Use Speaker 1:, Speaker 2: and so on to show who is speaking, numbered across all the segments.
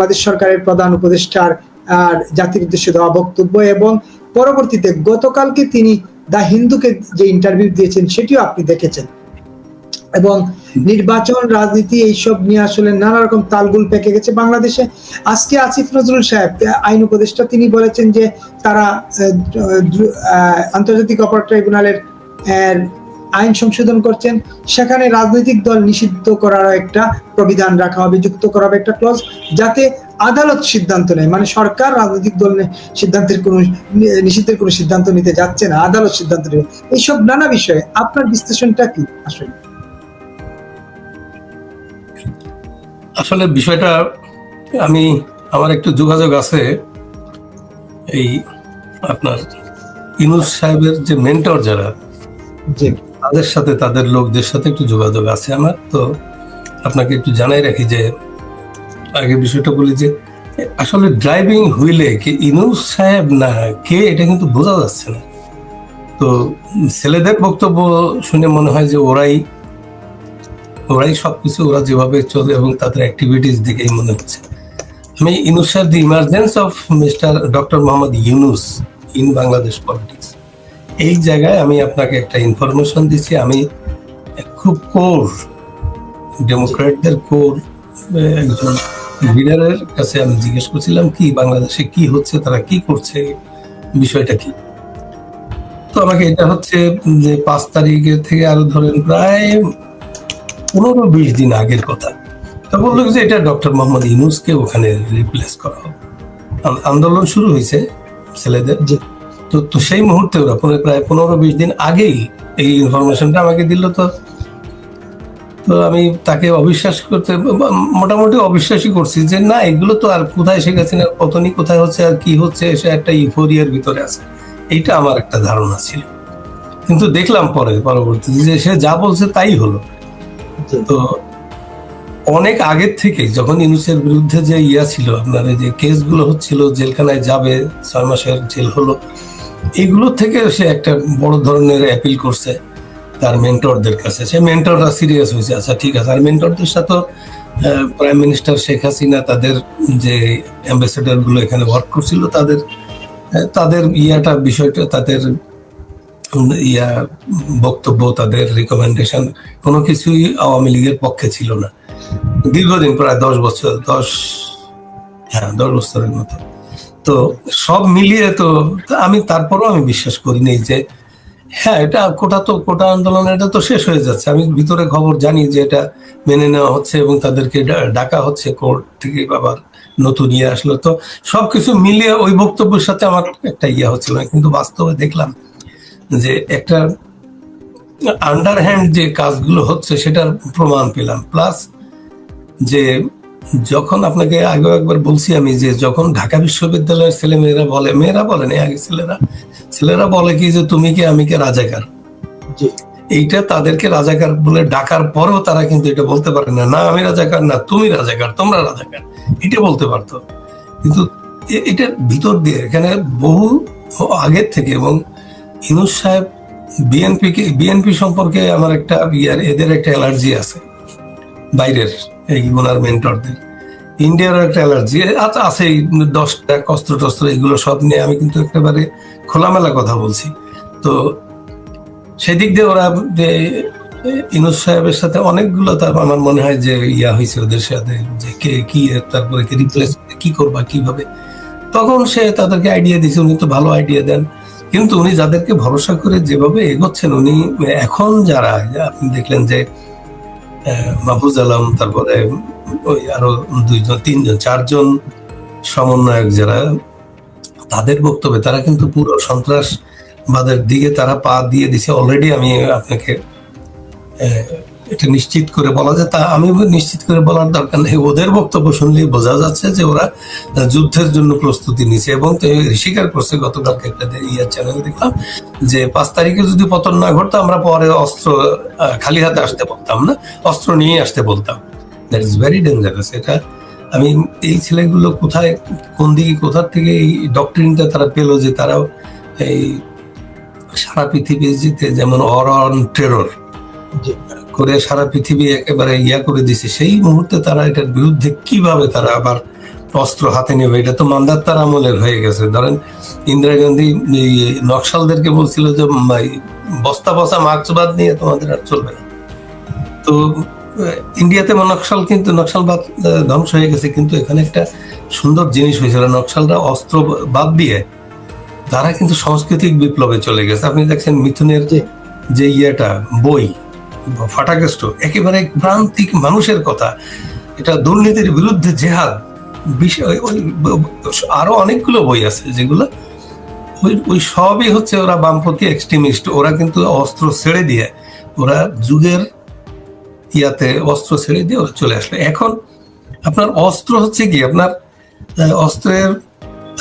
Speaker 1: বাংলাদেশ সরকারের প্রধান উপদেষ্টার আর জাতির উদ্দেশ্যে দেওয়া বক্তব্য এবং পরবর্তীতে গতকালকে তিনি দা হিন্দুকে যে ইন্টারভিউ দিয়েছেন সেটিও আপনি দেখেছেন। এবং নির্বাচন, রাজনীতি এইসব নিয়ে আসলে নানা রকম তালগুল পেকে গেছে বাংলাদেশে। আজকে আসিফ নজরুল সাহেব, আইন উপদেষ্টা, তিনি বলেছেন যে তারা আন্তর্জাতিক অপরাধ ট্রাইব্যুনালের আইন সংশোধন করছেন। সেখানে রাজনৈতিক দল নিষিদ্ধ করার একটা প্রবিধান রাখা হবে যুক্ত করা হবে একটা ক্লজ যাতে আদালত সিদ্ধান্ত নেয়। মানে সরকার রাজনৈতিক দল সিদ্ধান্তের কোনো নিষিদ্ধের কোনো সিদ্ধান্ত নিতে যাচ্ছে না আদালত সিদ্ধান্ত নেবে। এইসব নানা বিষয়ে আপনার বিশ্লেষণটা কি আসলে?
Speaker 2: আসলে বিষয়টা আমি আমার একটু যোগাযোগ আছে। এই আপনার ইনুস সাহেবের যে মেন্টর যারা তাদের সাথে তাদের লোকদের সাথে একটু যোগাযোগ আছে আমার, তো আপনাকে একটু জানাই রাখি যে আগে বিষয়টা বলি যে, আসলে ড্রাইভিং হুইলে কি ইনুস সাহেব না কে, এটা কিন্তু বোঝা যাচ্ছে না। তো ছেলেদের বক্তব্য শুনে মনে হয় যে ওরাই ওরাই সবকিছু, ওরা যেভাবে চলে এবং তাদের অ্যাক্টিভিটিস দিকেই মনে হচ্ছে। আমি Yunus Saheb the emergence of mister doctor Mohammad Yunus in Bangladesh politics এই জায়গায় আমি আপনাকে একটা ইনফরমেশন দিচ্ছি। আমি খুব কোর ডেমোক্র্যাটদের কোর একজন লিডারের কাছে আমি জিজ্ঞেস করছিলাম, কি বাংলাদেশে কি হচ্ছে, তারা কি করছে, বিষয়টা কি? তো আমাকে এটা হচ্ছে যে পাঁচ তারিখের থেকে আরও ধরেন প্রায় পনেরো বিশ দিন আগের কথা। তা বলল যে এটা ডক্টর মোহাম্মদ ইউনুসকে ওখানে রিপ্লেস করা হবে আন্দোলন শুরু হয়েছে ছেলেদের। তো তো সেই মুহূর্তে ওরা প্রায় পনেরো বিশ দিন আগেই এই ইনফরমেশনটা আমাকে দিল তো। তো আমি তাকে অবিশ্বাস করতে, মোটামুটি অবিশ্বাসই করছি যে না, এগুলো তো আর কোথায় শেখাচ্ছি না পতনই কোথায় হচ্ছে আর কি হচ্ছে সে একটা ইফোরিয়ার ভিতরে আছে। এইটা আমার একটা ধারণা ছিল। কিন্তু দেখলাম পরে, পরবর্তীতে যে সে যা বলছে তাই হলো। তো অনেক আগের থেকে যখন ইউনুসের বিরুদ্ধে যে ইয়া ছিল, আপনার যে কেসগুলো হচ্ছিল, জেলখানায় যাবে, ছয় মাসের জেল হলো এগুলো থেকে সে একটা বড় ধরনের অ্যাপিল করছে তার মেন্টরদের কাছে। সে মেন্টররা সিরিয়াস হয়েছে। আচ্ছা ঠিক আছে। আর মেন্টরদের সাথে প্রাইম মিনিস্টার শেখ হাসিনা তাদের যে অ্যাম্বাসেডারগুলো এখানে ওয়ার্ক করছিল, তাদের তাদের ইয়াটা, বিষয়টা, তাদের ইয়া, বক্তব্য, তাদের রিকমেন্ডেশন কোনো কিছুই আওয়ামী লীগের পক্ষে ছিল না। দীর্ঘদিন, প্রায় দশ বছর, দশ হ্যাঁ দশ বছরের মতো। তো সব মিলিয়ে তো আমি তারপরও আমি বিশ্বাস করি করিনি যে হ্যাঁ এটা কোটা তো, কোটা আন্দোলন, এটা তো শেষ হয়ে যাচ্ছে। আমি ভিতরে খবর জানি যে এটা মেনে নেওয়া হচ্ছে এবং তাদেরকে ডাকা হচ্ছে কোর্ট থেকে আবার নতুন ইয়ে আসলো। তো সবকিছু মিলিয়ে ওই বক্তব্যের সাথে আমার একটা ইয়ে হচ্ছিল না, কিন্তু বাস্তবে দেখলাম যে একটা আন্ডারহ্যান্ড যে কাজগুলো হচ্ছে সেটার প্রমাণ পেলাম। প্লাস যে যখন আপনাকে আগে একবার বলছি আমি যে যখন ঢাকা বিশ্ববিদ্যালয়ের ছেলে মেয়েরা বলে মেয়েরা বলে না আগে ছেলেরা। ছেলেরা বলে কি যে তুমি কি আমি কে রাজাকার? এইটা তাদেরকে রাজাকার বলে ডাকার পরেও তারা কিন্তু এটা বলতে পারে না না আমি রাজাকার না তুমি রাজাকার তোমরা রাজাকার। এটা বলতে পারতো। কিন্তু এ- এটার ভিতর দিয়ে এখানে বহু আগের থেকে এবং ইনুস সাহেব বিএনপি কে বিএনপি সম্পর্কে আমার একটা ইয়ার এদের একটা অ্যালার্জি আছে বাইরের। এই ওনার মেন্টরদের ইন্ডিয়ার একটা অ্যালার্জি আচ্ছা আছে এই দশটা অস্ত্র টস্ত্র, এগুলো সব নিয়ে আমি কিন্তু একেবারে খোলামেলা কথা বলছি। তো সেদিক দিয়ে ওরা যে ইনুস সাহেবের সাথে অনেকগুলো তার আমার মনে হয় যে ইয়া হয়েছে ওদের সাথে, যে কে কি, তারপরে কে রিপ্লেস কি করবা, কীভাবে। তখন সে তাদেরকে আইডিয়া দিয়েছে, উনি তো ভালো আইডিয়া দেন। কিন্তু উনি যাদেরকে ভরসা করে যেভাবে এগোচ্ছেন, উনি এখন যারা, আপনি দেখলেন যে মাহফুজ আলম তারপরে ওই আরও দুইজন, তিনজন, চারজন সমন্বয়ক যারা, তাদের বক্তব্যে তারা কিন্তু পুরো সন্ত্রাসবাদের দিকে তারা পা দিয়ে দিছে। অলরেডি আমি আপনাকে এটা নিশ্চিত করে বলা যায়। তা আমি নিশ্চিত করে বলার দরকার নেই। ওদের বক্তব্য শুনলেই বোঝা যাচ্ছে যে ওরা যুদ্ধের জন্য প্রস্তুতি নিছে এবং স্বীকার করছে। গতকালকে একটা দে- ইয়া চ্যানেল দেখলাম যে, পাঁচ তারিখে যদি পতন না ঘটতো, আমরা পরে অস্ত্র খালি হাতে আসতে বলতাম না, অস্ত্র নিয়ে আসতে বলতাম। দ্যাট ইজ ভেরি ডেঞ্জারাস এটা আমি, এই ছেলেগুলো কোথায়, কোন দিকে, কোথার থেকে এই ডক্টরিনটা তারা পেল যে তারাও এই সারা পৃথিবীতে যেমন অর অন টেরর করে সারা পৃথিবী একেবারে ইয়া করে দিছে, সেই মুহূর্তে তারা এটার বিরুদ্ধে কীভাবে তারা আবার অস্ত্র হাতে নেবে? এটা তো মান্দাত্তার আমলের হয়ে গেছে। ধরেন ইন্দিরা গান্ধী নকশালদেরকে বলছিল যে বস্তা বসা মার্ক্সবাদ নিয়ে তোমাদের আর চলবে না। তো ইন্ডিয়াতে নকশাল কিন্তু, নকশালবাদ ধ্বংস হয়ে গেছে। কিন্তু এখানে একটা সুন্দর জিনিস হয়েছিল নকশালরা অস্ত্র বাদ দিয়ে তারা কিন্তু সাংস্কৃতিক বিপ্লবে চলে গেছে। আপনি দেখছেন মিথুনের। যে ইয়েটা, বই ফাটাকেষ্ট, একেবারে প্রান্তিক মানুষের কথা। এটা দুর্নীতির বিরুদ্ধে জেহাদ। বিষয় আরও অনেকগুলো বই আছে যেগুলো, ওই ওই সবই হচ্ছে ওরা বামপন্থী এক্সট্রিমিস্ট ওরা কিন্তু অস্ত্র ছেড়ে দিয়ে, ওরা যুগের ইয়াতে অস্ত্র ছেড়ে দিয়ে ওরা চলে আসলো। এখন আপনার অস্ত্র হচ্ছে কি? আপনার অস্ত্রের,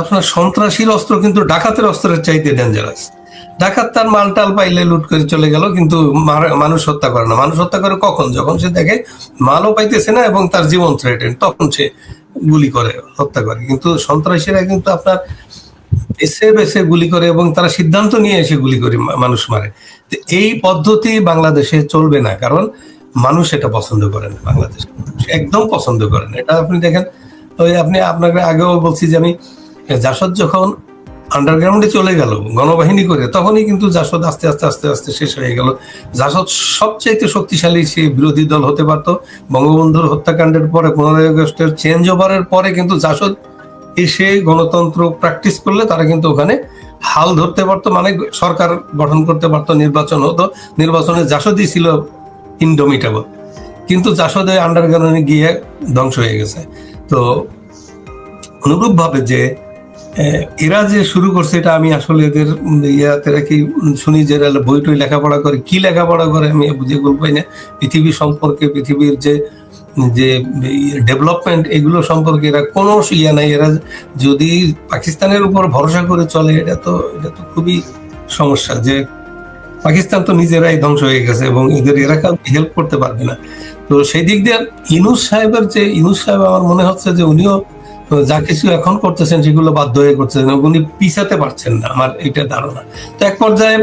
Speaker 2: আপনার সন্ত্রাসীর অস্ত্র কিন্তু ডাকাতের অস্ত্রের চাইতে ডেঞ্জারাস ডাকাত তার মাল টাল পাইলে লুট করে চলে গেল, কিন্তু মানুষ হত্যা করে না। মানুষ হত্যা করে কখন? যখন সে দেখে মালও পাইতেছে না এবং তার জীবন থ্রেটেন তখন সে গুলি করে, হত্যা করে। কিন্তু সন্ত্রাসীরা কিন্তু আপনার এসে বেছে গুলি করে এবং তারা সিদ্ধান্ত নিয়ে এসে গুলি করে মানুষ মারে। এই পদ্ধতি বাংলাদেশে চলবে না, কারণ মানুষ এটা পছন্দ করে না, বাংলাদেশ। একদম পছন্দ করে না। এটা আপনি দেখেন, ওই আপনি আপনাকে আগেও বলছি যে আমি, জাসদ যখন আন্ডারগ্রাউন্ডে চলে গেল, গণবাহিনী করে। তখনই কিন্তু জাসদ আস্তে আস্তে আস্তে আস্তে শেষ হয়ে গেল। জাসদ সবচাইতে শক্তিশালী সে বিরোধী দল হতে পারত। বঙ্গবন্ধুর হত্যাকাণ্ডের পরে পনেরোই আগস্টের চেঞ্জ ওভারের পরে কিন্তু জাসদ এসে গণতন্ত্র প্র্যাকটিস করলে তারা কিন্তু ওখানে হাল ধরতে পারতো মানে সরকার গঠন করতে পারতো, নির্বাচন হতো। নির্বাচনে জাসদই ছিল ইনডোমিটেবল কিন্তু জাসদে আন্ডারগ্রাউন্ডে গিয়ে ধ্বংস হয়ে গেছে। তো অনুরূপ ভাবে যে এরা যে শুরু করছে, এটা আমি আসলে এদের ইয়াতে কি শুনি যে এরা বই টই লেখাপড়া করে। কি লেখাপড়া করে, আমি বুঝে পাই না। পৃথিবী সম্পর্কে, পৃথিবীর যে যে ডেভেলপমেন্ট, এগুলো সম্পর্কে এরা কোনো ইয়া নাই। এরা যদি পাকিস্তানের উপর ভরসা করে চলে, এটা তো এটা তো খুবই সমস্যা যে, পাকিস্তান তো নিজেরাই ধ্বংস হয়ে গেছে এবং এদের এরা হেল্প করতে পারবে না। তো সেই দিক দিয়ে ইনুস সাহেবের যে, ইনুস সাহেব আমার মনে হচ্ছে যে, উনিও যা কিছু এখন করতেছেন সেগুলো বাধ্য হয়ে করতেছেন, উনি পিছাতে পারছেন না, আমার এটা ধারণা। তো এক পর্যায়ে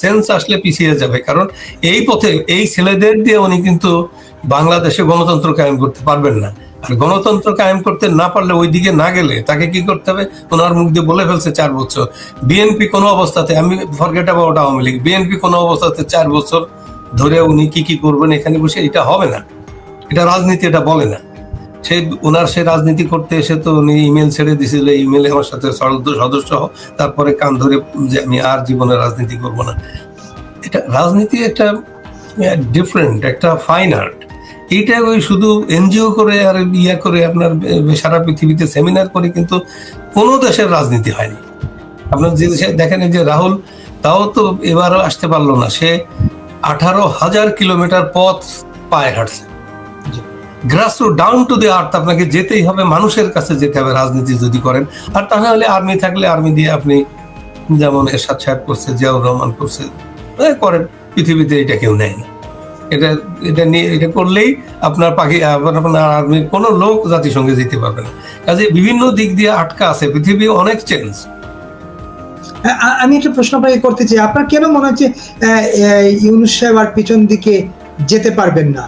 Speaker 2: সেন্স আসলে পিছিয়ে যাবে, কারণ এই পথে, এই ছেলেদের দিয়ে উনি কিন্তু বাংলাদেশে গণতন্ত্র কায়েম করতে পারবেন না। আর গণতন্ত্র কায়েম করতে না পারলে ওই দিকে না গেলে তাকে কি করতে হবে? ওনার মুখ দিয়ে বলে ফেলছে চার বছর। বিএনপি কোনো অবস্থাতে, আমি forget about Awami League, BNP কোনো অবস্থাতে চার বছর ধরে উনি কি কি করবেন এখানে বসে, এটা হবে না। এটা রাজনীতি, এটা বলে না। সেই ওনার সে রাজনীতি করতে এসে তো উনি ইমেল ছেড়ে দিয়েছিল ইমেলে আমার সাথে সদস্য তারপরে কান ধরে যে আমি আর জীবনে রাজনীতি করব না। এটা রাজনীতি একটা ডিফারেন্ট একটা ফাইন আর্ট এইটা ওই শুধু এনজিও করে আর ইয়া করে আপনার সারা পৃথিবীতে সেমিনার করে, কিন্তু কোনো দেশের রাজনীতি হয়নি। আপনার যে দেখেন যে রাহুল, তাও তো এবারও আসতে পারল না। সে আঠারো হাজার কিলোমিটার পথ পায়ে হাঁটছে। Grassroot down to the earth আপনাকে যেতেই হবে, মানুষের কাছে যেতে হবে, রাজনীতি যদি করেন। আর তা না হলে আর্মি থাকলে আর্মি দিয়ে আপনি যেমন এরশাদ সাহেব করছে, জিয়াউর রহমান করছে করেন, পৃথিবীতে এটা কেউ নেয় না। এটা এটা নিয়ে, এটা করলেই আপনার পাখি, আপনার আর্মির কোনো লোক জাতিসংঘে যেতে পারবে না। কাজে বিভিন্ন দিক দিয়ে আটকা আছে, পৃথিবী অনেক চেঞ্জ
Speaker 1: আমি একটা প্রশ্ন আপনাকে করতে চাই, আপনার কেন মনে হচ্ছে ইউনুস সাহেব আর পিছন দিকে যেতে পারবেন না?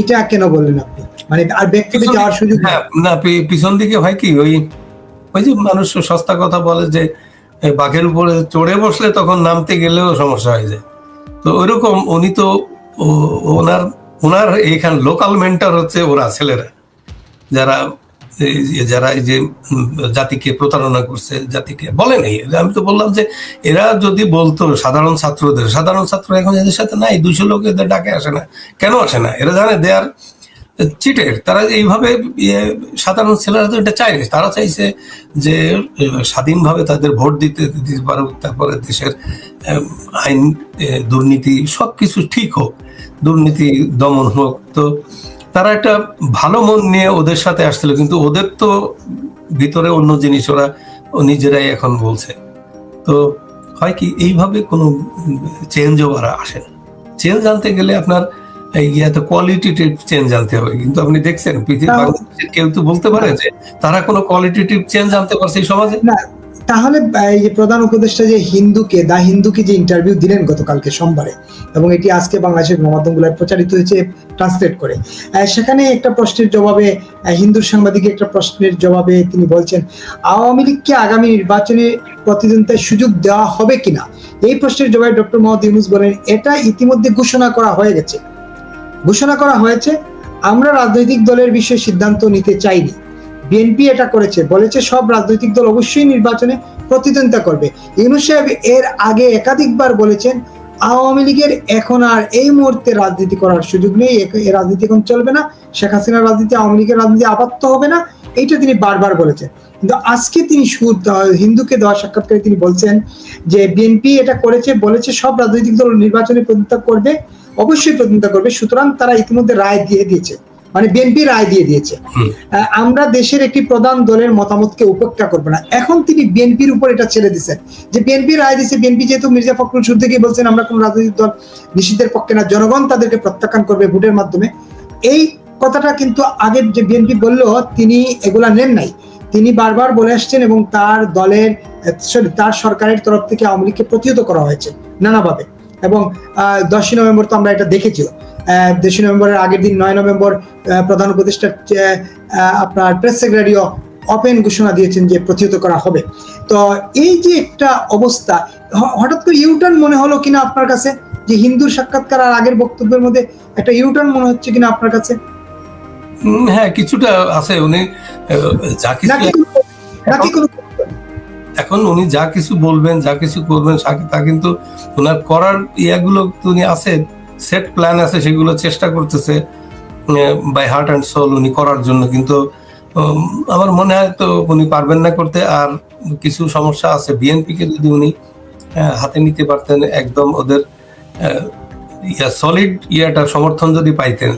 Speaker 1: এটা কেন বললেন আপনি? মানে আর ব্যক্তিতে যাওয়ার সুযোগ
Speaker 2: হ্যাঁ না পিছন দিকে হয় কি, ওই ওই যে মানুষ সস্তা কথা বলে যে বাঘের উপরে চড়ে বসলে তখন নামতে গেলেও সমস্যা হয়ে যায়। তো ওইরকম উনি তো ওনার ওনার এইখান লোকাল মেন্টার হচ্ছে ওরা, ছেলেরা, যারা যারা এই যে জাতিকে প্রতারণা করছে জাতিকে বলে নাই। আমি তো বললাম যে এরা যদি বলতো সাধারণ ছাত্রদের সাধারণ ছাত্র এখন এদের সাথে নাই দুশো লোক এদের ডাকে আসে না। কেন আসে না? এরা জানে দেয়ার চিটের তারা এইভাবে ইয়ে, সাধারণ ছেলেরা তো এটা চায়নি তারা চাইছে যে স্বাধীনভাবে তাদের ভোট দিতে দিতে পারুক তারপরে দেশের আইন দুর্নীতি সব কিছু ঠিক হোক দুর্নীতি দমন হোক। তো তারা একটা ভালো মন নিয়ে ওদের সাথে আসছিল কিন্তু ওদের তো ভিতরে অন্য জিনিস ওরা নিজেরাই এখন বলছে। তো হয় কি এইভাবে কোনো চেঞ্জ ওভার আসে না। চেঞ্জ আনতে গেলে আপনার এই ইয়াতে কোয়ালিটিটিভ চেঞ্জ আনতে হবে। কিন্তু আপনি দেখছেন পৃথিবী কেউ তো বলতে পারে যে তারা কোনো কোয়ালিটিটিভ চেঞ্জ আনতে পারছে এই সমাজে?
Speaker 1: না তাহলে এই যে প্রধান উপদেষ্টা যে হিন্দুকে দা হিন্দুকে যে ইন্টারভিউ দিলেন গতকালকে সোমবারে এবং এটি আজকে বাংলাদেশের গণমাধ্যমগুলোয় প্রচারিত হয়েছে ট্রান্সলেট করে। সেখানে একটা প্রশ্নের জবাবে আহ, হিন্দুর সাংবাদিকের একটা প্রশ্নের জবাবে তিনি বলছেন আওয়ামী লীগকে আগামী নির্বাচনে প্রতিদ্বন্দ্বিতার সুযোগ দেওয়া হবে কিনা? এই প্রশ্নের জবাবে ডক্টর মোহাম্মদ ইউনুস বলেন এটা ইতিমধ্যে ঘোষণা করা হয়ে গেছে। ঘোষণা করা হয়েছে আমরা রাজনৈতিক দলের বিষয়ে সিদ্ধান্ত নিতে চাইনি। বিএনপি এটা করেছে, বলেছে সব রাজনৈতিক দল অবশ্যই নির্বাচনে প্রতিদ্বন্দ্বিতা করবে। ইউনুস সাহেব এর আগে একাধিকবার বলেছেন, আওয়ামী লীগের এখন আর এই মুহূর্তে রাজনীতি করার সুযোগ নেই রাজনীতি এখন চলবে না, শেখ হাসিনার রাজনীতি, আওয়ামী লীগের রাজনীতি আপাত্ত হবে না, এইটা তিনি বারবার বলেছেন। কিন্তু আজকে তিনি সুর হিন্দুকে দেওয়া সাক্ষাৎকারে তিনি বলছেন যে, বিএনপি এটা করেছে, বলেছে সব রাজনৈতিক দল নির্বাচনে প্রতিদ্বন্দ্বিতা করবে, অবশ্যই প্রতিদ্বন্দ্বিতা করবে, সুতরাং তারা ইতিমধ্যে রায় দিয়ে দিয়েছে। মানে বিএনপি রায় দিয়ে দিয়েছে। আমরা দেশের একটি প্রধান দলের মতামতকে উপেক্ষা করব না। এখন তিনি বিএনপির উপর এটা ছেড়ে দিচ্ছেন। যে বিএনপি রায় দিয়েছে বিএনপি যেহেতু মির্জা ফখরুল শুরু থেকেই বলছেন আমরা কোন রাজনৈতিক দল নিষিদ্ধের পক্ষে না জনগণ তাদেরকে প্রত্যাখ্যান করবে ভোটের মাধ্যমে। এই কথাটা কিন্তু আগে যে বিএনপি বলল তিনি এগুলা নেন নাই। তিনি বারবার বলে আসছেন এবং তার দলের সরি তার সরকারের তরফ থেকে আওয়ামী লীগকে প্রতিহত করা হয়েছে নানাভাবে। এবং দশই নভেম্বর তো আমরা এটা দেখেছিও। দশই নভেম্বরের আগের দিন নয় নভেম্বর প্রধান উপদেষ্টা আপনার প্রেস সেক্রেটারিও ওপেন ঘোষণা দিয়েছেন যে প্রতিহত করা হবে। তো এই যে একটা অবস্থা হঠাৎ করে ইউটার্ন মনে হলো কিনা আপনার কাছে? যে হিন্দুর সাক্ষাৎকার আর আগের বক্তব্যের মধ্যে একটা ইউটার্ন মনে হচ্ছে কিনা আপনার কাছে?
Speaker 2: হ্যাঁ কিছুটা আছে। উনি যা কিছু এখন উনি যা কিছু বলবেন যা কিছু করবেন তা কিন্তু ওনার করার ইয়াগুলো উনি আছে সেট প্ল্যান আছে, সেগুলো চেষ্টা করতেছে বাই হার্ট অ্যান্ড সোল উনি করার জন্য। কিন্তু আমার মনে হয় তো উনি পারবেন না করতে। আর কিছু সমস্যা আছে। বিএনপি কে যদি উনি হাতে নিতে পারতেন, একদম ওদের ইয়া সলিড ইয়াটা, সমর্থন যদি পাইতেন,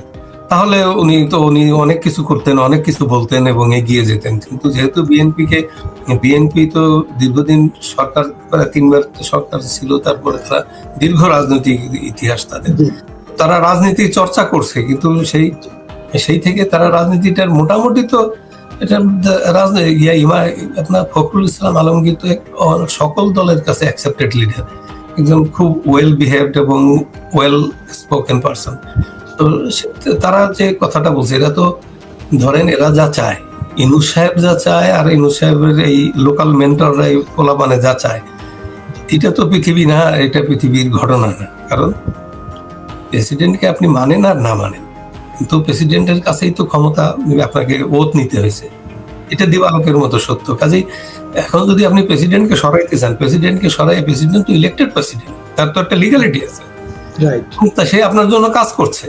Speaker 2: তাহলে উনি তো উনি অনেক কিছু করতেন, অনেক কিছু বলতেন এবং এগিয়ে যেতেন। কিন্তু যেহেতু বিএনপি কে বিএনপি তো দীর্ঘদিন সরকার প্রায় তিনবার সরকার ছিল তারপরে তারা দীর্ঘ রাজনৈতিক ইতিহাস তাদের। তারা রাজনীতি চর্চা করছে কিন্তু সেই সেই থেকে তারা রাজনীতিটার মোটামুটি তো এটা রাজনীতি ইয়া ইমা আপনার ফখরুল ইসলাম আলমগীর তো সকল দলের কাছে অ্যাকসেপ্টেড লিডার একজন খুব ওয়েল বিহেভড এবং ওয়েল স্পোকেন পারসন তো তারা যে কথাটা বলছে এরা তো ধরেন এরা যা চায় ইনু সাহেব যা চায় আর ইনু সাহেবের এই লোকাল মেন্টররা এই পোলাপানে যা চায় এটা তো পৃথিবী না এটা পৃথিবীর ঘটনা না। কারণ প্রেসিডেন্টকে আপনি মানেন আর না মানেন। কিন্তু প্রেসিডেন্টের কাছেই তো ক্ষমতা আপনাকে ওত নিতে হয়েছে। এটা দিবালোকের মতো সত্য। কাজেই এখন যদি আপনি প্রেসিডেন্টকে সরাইতে চান প্রেসিডেন্টকে সরাই প্রেসিডেন্ট তো ইলেক্টেড প্রেসিডেন্ট তার তো একটা লিগালিটি আছে। সে আপনার জন্য কাজ করছে।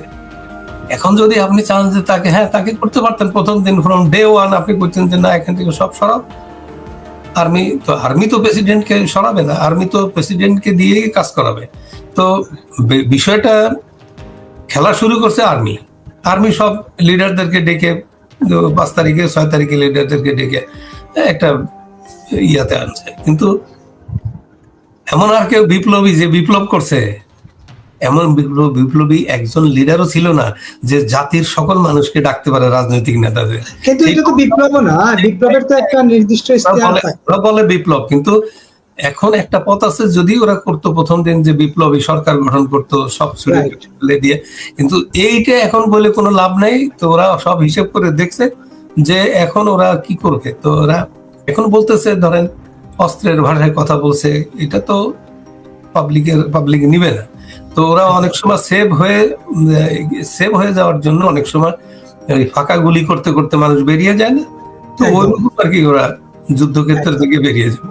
Speaker 2: এখন যদি আপনি চান যে তাকে হ্যাঁ তাকে করতে পারতেন প্রথম দিন ফ্রম ডে ওয়ান আপনি করছেন যে না, এখান থেকে সব সরাও। আর্মি তো আর্মি তো প্রেসিডেন্টকে সরাবে না আর্মি তো প্রেসিডেন্টকে দিয়েই কাজ করাবে। তো বিষয়টা খেলা শুরু করছে আর্মি আর্মি সব লিডারদেরকে ডেকে পাঁচ তারিখে, ছয় তারিখে লিডারদেরকে ডেকে একটা ইয়াতে আনছে। কিন্তু এমন আর কেউ বিপ্লবী যে বিপ্লব করছে এমন বিপ্লব বিপ্লবী একজন লিডারও ছিল না যে জাতির সকল মানুষকে ডাকতে পারে রাজনৈতিক নেতাদের।
Speaker 1: কিন্তু এটা তো বিপ্লব না বিপ্লবের তো একটা নির্দিষ্ট
Speaker 2: বলে- বিপ্লব কিন্তু এখন একটা পথ আছে যদি ওরা করতো প্রথম দিন যে বিপ্লবী সরকার গঠন করতো সব ছুড়ে. ফেলে দিয়ে। কিন্তু এইটা এখন বলে কোনো লাভ নাই তো ওরা সব হিসেব করে দেখছে যে এখন ওরা কি করবে। তো ওরা এখন বলতেছে ধরেন অস্ত্রের ভাষায় কথা বলছে এটা তো পাবলিকের পাবলিক নিবে না। তো ওরা অনেক সময় সেভ হয়ে সেভ হয়ে যাওয়ার জন্য অনেক সময় ওই ফাঁকা গুলি করতে করতে মানুষ বেরিয়ে যায় না। তো ওই আর কি ওরা যুদ্ধক্ষেত্র থেকে বেরিয়ে যাবে